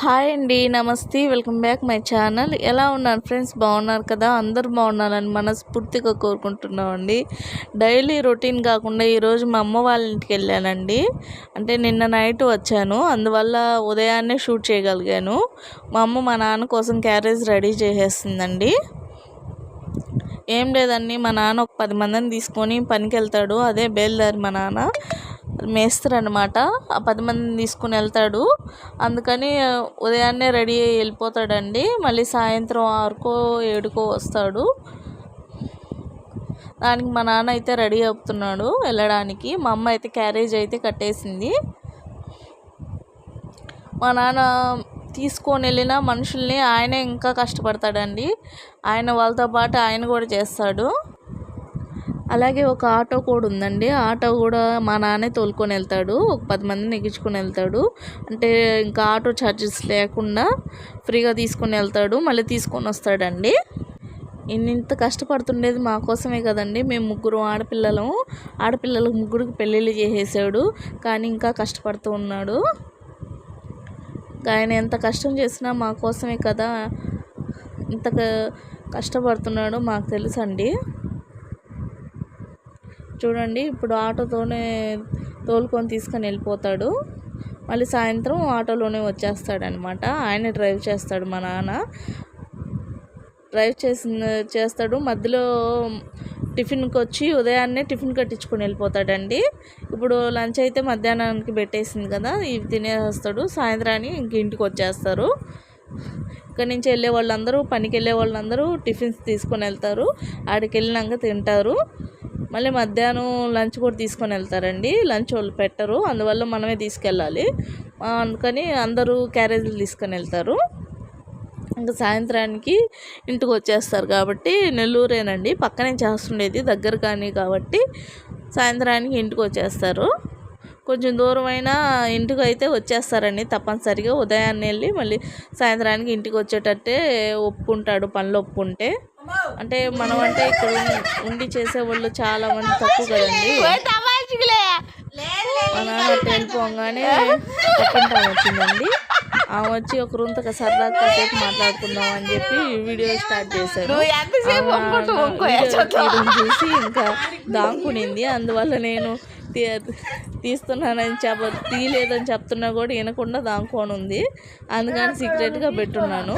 Hi అండి నమస్తే welcome back my channel. ఎలా ఉన్నారు ఫ్రెండ్స్? బాగున్నారు కదా? అందరూ బాగున్నారని మనస్ఫూర్తిగా కోరుకుంటున్నామండి. డైలీ రొటీన్ కాకుండా ఈరోజు మా అమ్మ వాళ్ళ ఇంటికి వెళ్ళానండి. అంటే నిన్న నైట్ వచ్చాను. అందువల్ల ఉదయాన్నే షూట్ చేయగలిగాను. మా అమ్మ మా నాన్న కోసం క్యారేజ్ రెడీ చేసేస్తుందండి. ఏం లేదండి మా నాన్న ఒక పది మందిని తీసుకొని పనికి వెళ్తాడు అదే బయలుదేరి మా నాన్న. మేస్త్రి అనమాట ఆ పది మందిని తీసుకుని వెళ్తాడు. అందుకని ఉదయాన్నే రెడీ అయ్యి వెళ్ళిపోతాడండి. మళ్ళీ సాయంత్రం ఆరుకో ఏడుకో వస్తాడు. దానికి మా నాన్న అయితే రెడీ అవుతున్నాడు వెళ్ళడానికి. మా అమ్మ అయితే క్యారేజ్ అయితే కట్టేసింది. మా నాన్న తీసుకొని వెళ్ళిన మనుషుల్ని ఆయనే ఇంకా కష్టపడతాడండి. ఆయన వాళ్ళతో పాటు ఆయన కూడా చేస్తాడు. అలాగే ఒక ఆటో కూడా ఉందండి. ఆటో కూడా మా నాన్నే తోలుకొని వెళ్తాడు. ఒక పది మందిని ఎక్కించుకొని వెళ్తాడు. అంటే ఇంకా ఆటో ఛార్జెస్ లేకుండా ఫ్రీగా తీసుకొని వెళ్తాడు. మళ్ళీ తీసుకొని వస్తాడండి. ఇంత కష్టపడుతుండేది మా కోసమే కదండి. మేము ముగ్గురు ఆడపిల్లలం. ఆడపిల్లలకు ముగ్గురికి పెళ్ళిళ్ళు చేసేసాడు. కానీ ఇంకా కష్టపడుతూ ఉన్నాడు. ఆయన ఎంత కష్టం చేసినా మా కోసమే కదా ఇంత కష్టపడుతున్నాడో మాకు తెలుసండి. చూడండి ఇప్పుడు ఆటోతోనే తోలుకొని తీసుకొని వెళ్ళిపోతాడు. మళ్ళీ సాయంత్రం ఆటోలోనే వచ్చేస్తాడనమాట. ఆయన డ్రైవ్ చేస్తాడు మా నాన్న. డ్రైవ్ చేసిన చేస్తాడు. మధ్యలో టిఫిన్కి వచ్చి ఉదయాన్నే టిఫిన్ కట్టించుకొని వెళ్ళిపోతాడండి. ఇప్పుడు లంచ్ అయితే మధ్యాహ్నానికి పెట్టేసింది కదా ఇవి తినేస్తాడు. సాయంత్రానికి ఇంక ఇంటికి వచ్చేస్తారు. ఇక్కడ నుంచి వెళ్ళే వాళ్ళందరూ పనికి వెళ్ళే వాళ్ళందరూ టిఫిన్స్ తీసుకొని వెళ్తారు. ఆడికి వెళ్ళినాక తింటారు. మళ్ళీ మధ్యాహ్నం లంచ్ కూడా తీసుకొని వెళ్తారండి. లంచ్ వాళ్ళు పెట్టరు. అందువల్ల మనమే తీసుకెళ్ళాలి. అందుకని అందరూ క్యారేజీలు తీసుకొని వెళ్తారు. ఇంకా సాయంత్రానికి ఇంటికి వచ్చేస్తారు కాబట్టి నెల్లూరేనండి. పక్కనే చేస్తుండేది దగ్గర కానీ కాబట్టి సాయంత్రానికి ఇంటికి వచ్చేస్తారు. కొంచెం దూరమైన ఇంటికి అయితే వచ్చేస్తారండి. తప్పనిసరిగా ఉదయాన్నే వెళ్ళి మళ్ళీ సాయంత్రానికి ఇంటికి వచ్చేటట్టే ఒప్పుకుంటాడు. పనులు ఒప్పుకుంటే. అంటే మనం అంటే ఇక్కడ ఉండి చేసేవాళ్ళు చాలా మంది తక్కువ కదండి. మన వెళ్ళిపోగానే పక్కింటి వచ్చిందండి. ఆమె వచ్చి ఒక రూంతక సరదా కాసేపు మాట్లాడుకుందాం అని చెప్పి వీడియో స్టార్ట్ చేశారు చూసి ఇంకా దాంకునింది అందువల్ల నేను తీస్తున్నానని చెప్ప తీయలేదని చెప్తున్నా కూడా వినకుండా దాంకొని ఉంది అందుకని సీక్రెట్గా పెట్టున్నాను.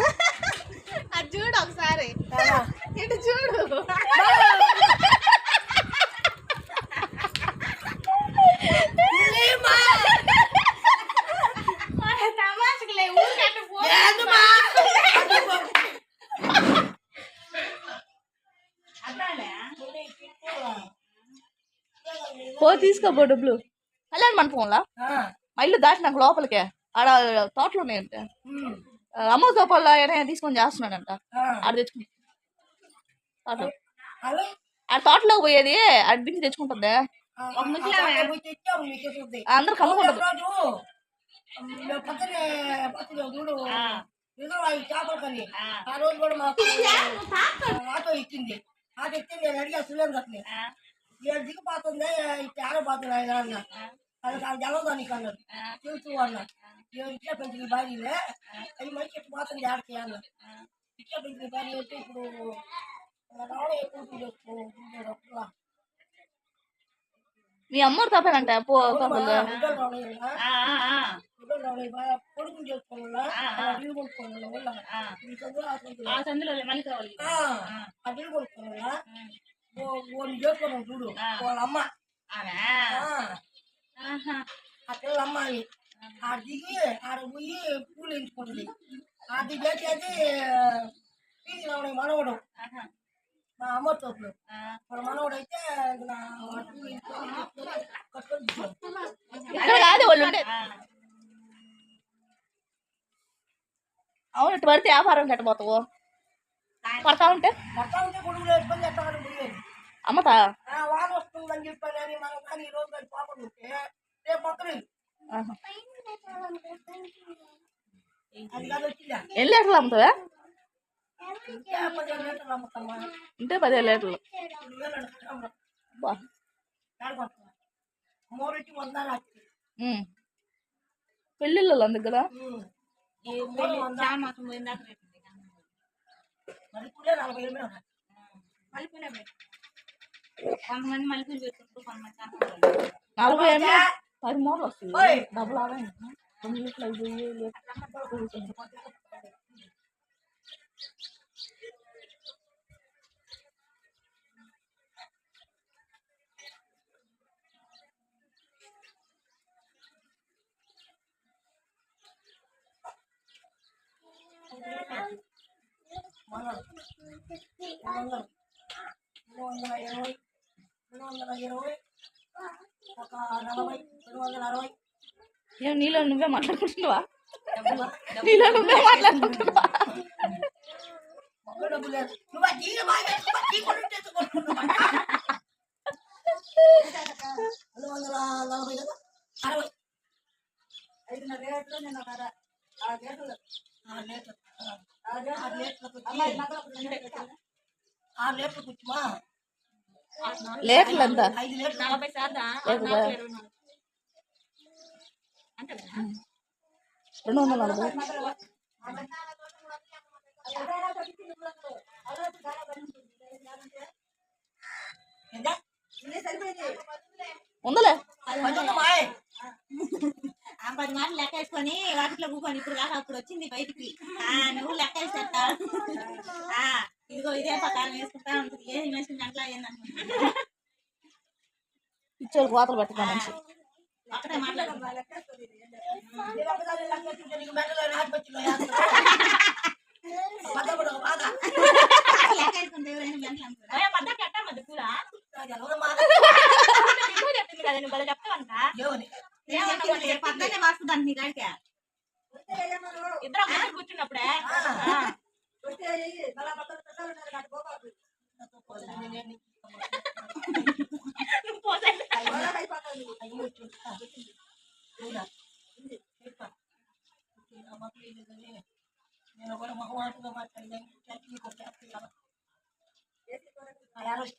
తీసుకోబో డబ్బులు. కళ్యాణ్ మన ఫోన్లా? మా ఇల్లు దాటినాక లోపలికే. ఆడ తోటలు ఉన్నాయంట అమ్మ తోపల్లో ఏదైనా తీసుకొని చేస్తున్నాడంట. ఆడ తెచ్చుకుని తోటలో. ఆడ తోటలోకి పోయేది ఆడ దించి తెచ్చుకుంటుందా. అందరు కమ్ముకుంటుంది ఆ. రోజు కూడా ఆటో ఇచ్చింది. ఇచ్చి నేను అడిగా సులేంద్రని ఏడు దిగిపోతుంది ఆడపోతుంది ఆయన అన్న అది కాదు జలదా నీకు అన్నాడు తెలుసు అన్న నేను ఇట్లా పెంచిన భార్యలే అది మంచి ఇట్లా పోతుంది ఆడకి అన్న ఇట్లా పెంచిన భార్య అయితే ఇప్పుడు రావడం ఎక్కువ మీ అమ్మరు తప్పేనంట పో తప్పదు కొడుకు చేసుకోవాలా అడిగి కొనుక్కోవాలా అడిగి కొనుక్కోవాలా వాళ్ళు చేసుకున్నాం చూడు. వాళ్ళ అమ్మ. ఆ. పిల్లల అమ్మ అని ఆడ దిగి ఆడ పోయి పూలు ఎంచుకుంటుంది. అది చేసేది పీజీ రావడం మనవడు. మా అమ్మ తోపులు. మన మనవడు అయితే అవును ఇటు పడితే వ్యాపారం కట్టబోతావు పడతా ఉంటే? మొత్తం ఉంటే కొడుకులు ఎట్లా అమ్మతా. ఆ వాన వస్తుందని చెప్పానని మనం కానీ ఈ రోజు కానీ పాపం ఉంటే రేపు మొత్తం. అది ఎన్ని లీటర్లు అమ్ముతావా? ఇంకా పదిహేను లీటర్లు. పెళ్ళిళ్ళు అందుకు కదా? ఈ కొంతమంది మల్లెపూలు పెట్టుకుంటారు కొంతమంది. నలభై పది మూరలు వస్తుంది. డబ్బులు ఆదాయం ఐదు వేలు మొన్నలు. రెండు వందలు. రెండు వందల ఇరవై రెండు వందల ఇరవై ఒక నలభై రెండు వందల అరవై ఏం నీలో నువ్వే మాట్లాడుకుంటున్నావా? నీలో నువ్వే మాట్లాడుకుంటున్నావా? ఆ రెండు వందల నలభై కదా అరవై ఐదున్నర నేను ఒక ఆరు లీటర్లు ఆరు ఆ, ఆరు ఆరు లీటర్లు ఎంత రెండు వందల నలభై? ఉందలే పది మాటలు లెక్క వేసుకొని వాటిలో కూకొని ఇప్పుడు కాక అప్పుడు వచ్చింది బయటికి. ఆ నువ్వు లెక్క వేసేస్తా ఆ ఇదిగో ఇదే ప్రకారం వేసుకుంటా ఉంటుంది ఏది వేసింది అట్లా ఏందనుకుంటా పిచ్చోళ్ళు కోతలు పెట్టగా మనిషి అక్కడే మాట్లాడు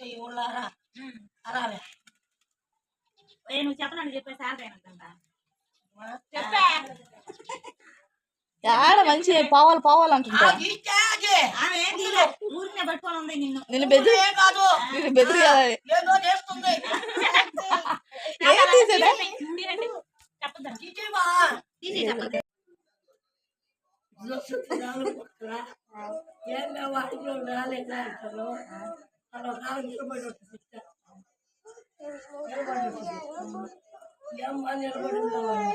అరవై ఊళ్ళారా ఉమ్. అరాలే నువ్వు చెప్పనని చెప్పే? చెప్పే. ఆడ మంచి పావాలి పావాలి అంటుంటా ఆగి, ఆగి. ఆమె ఏం తీయలే ఊరినే పట్టుకొని ఉంది నిన్ను. నేను బెదిరి ఏం కాదు. నేను బెదిరియాలి ఏదో చేస్తుంది. ఏం తీసేదా? ఏం రాలేదా? అంటారు అలా కాలం నిలబడి ఉంటుంది నిలబడి ఉంటుంది ఏమ్మా నిలబడి ఉన్నావని.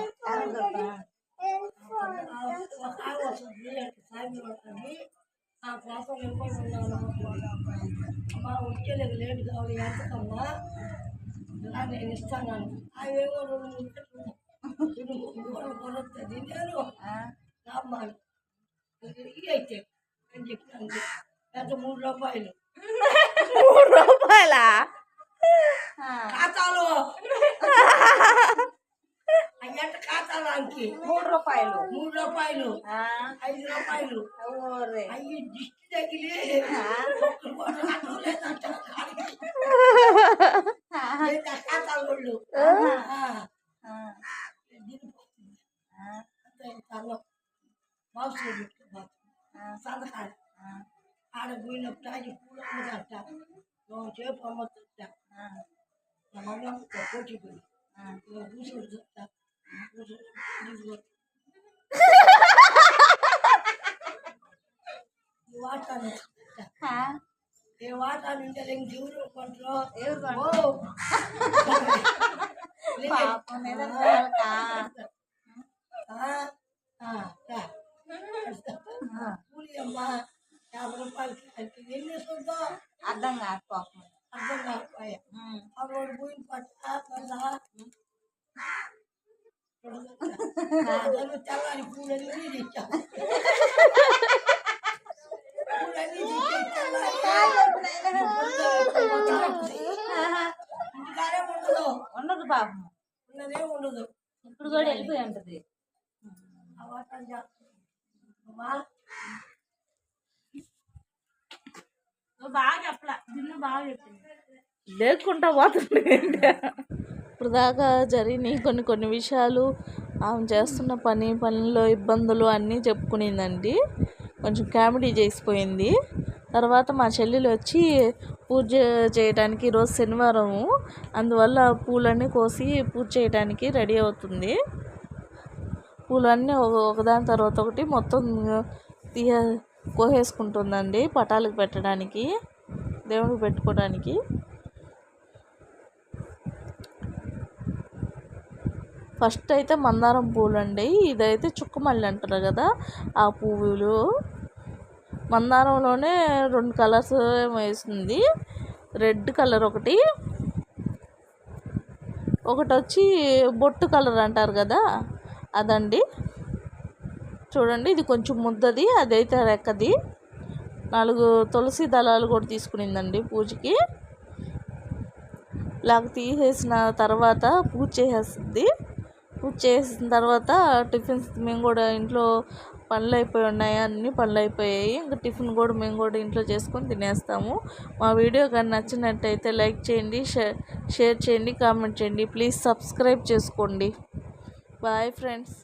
ఆ ఒక ఆమె వస్తుంది అటు సాయంత్రం వస్తుంది ఆ కోసం నిలబడి ఉన్నాను అమ్మా వచ్చేలేదు లేట్ కావాలి ఎంతకమ్మా ఇలా నేను ఇస్తాను అవేమో రెండు మూడు కొనుస్తుంది నేను రామ్మాను ఇవి అయితే అని చెప్పాను పెద్ద మూడు రూపాయలు మూడు రూపాయలా ఖాతాలో అయ్యంట ఖాతాలోకి మూడు రూపాయలు మూడు రూపాయలు ఐదు రూపాయలు అయ్యి దిష్టి తగిలి ఖాతాల సంతకాలు ఆడ పోయినప్పుడు అది పూలు అమ్మదంట నువ్వు చేపు అమ్మొద్దంట నా మంగళ పోటీ పోయి నువ్వు కూర్చోడు చెప్తా కూర్చోడు ఇదిగో. ఈ వాటాను చెప్తా. ఏ వాటాను ఉంటే ఇంక ఎవరు కొంటారో అర్థం కాదు పాపం అర్థం కాకపోయా అప్పుడు పోయి పట్ట మళ్ళా తెల్లారి పూలన్నీ తెచ్చా పూలన్నీ తెచ్చి ఇంటికాడే ఉండదు ఉండదు పాపం ఉన్నదే ఉండదు ఇప్పుడు కూడా వెళ్ళిపోయి ఉంటది బాగా చెప్పలా నిన్ను బాగా చెప్పింది. లేకుండా పోతుంది ఇప్పుడు దాకా జరిగినాయి కొన్ని కొన్ని విషయాలు. ఆమె చేస్తున్న పని పనిలో ఇబ్బందులు అన్నీ చెప్పుకునిందండి. కొంచెం కామెడీ చేసిపోయింది. తర్వాత మా చెల్లెలు వచ్చి పూజ చేయడానికి ఈరోజు శనివారం. అందువల్ల పూలన్నీ కోసి పూజ చేయడానికి రెడీ అవుతుంది. పూలన్నీ ఒక- ఒకదాని తర్వాత ఒకటి మొత్తం తీయ కోసేసుకుంటుందండి పటాలకు పెట్టడానికి దేవుడికి పెట్టుకోవడానికి. ఫస్ట్ అయితే మందారం పూలు అండి ఇదైతే చుక్కమల్లి అంటారు కదా ఆ పువ్వులు. మందారంలోనే రెండు కలర్స్ వేస్తుంది రెడ్ కలర్ ఒకటి. ఒకటి వచ్చి బొట్టు కలర్ అంటారు కదా అదండి. చూడండి ఇది కొంచెం ముద్దది అదైతే రెక్కది. నాలుగు తులసి దళాలు కూడా తీసుకునిందండి పూజకి. ఇలాగ తీసేసిన తర్వాత పూజ చేసేస్తుంది. పూజ చేసిన తర్వాత టిఫిన్స్ మేము కూడా ఇంట్లో పనులు అయిపోయి ఉన్నాయి అన్ని పనులు అయిపోయాయి. ఇంకా టిఫిన్ కూడా మేము కూడా ఇంట్లో చేసుకొని తినేస్తాము. మా వీడియో కానీ నచ్చినట్టయితే లైక్ చేయండి షేర్ షేర్ చేయండి కామెంట్ చేయండి. ప్లీజ్ సబ్స్క్రైబ్ చేసుకోండి. Bye friends.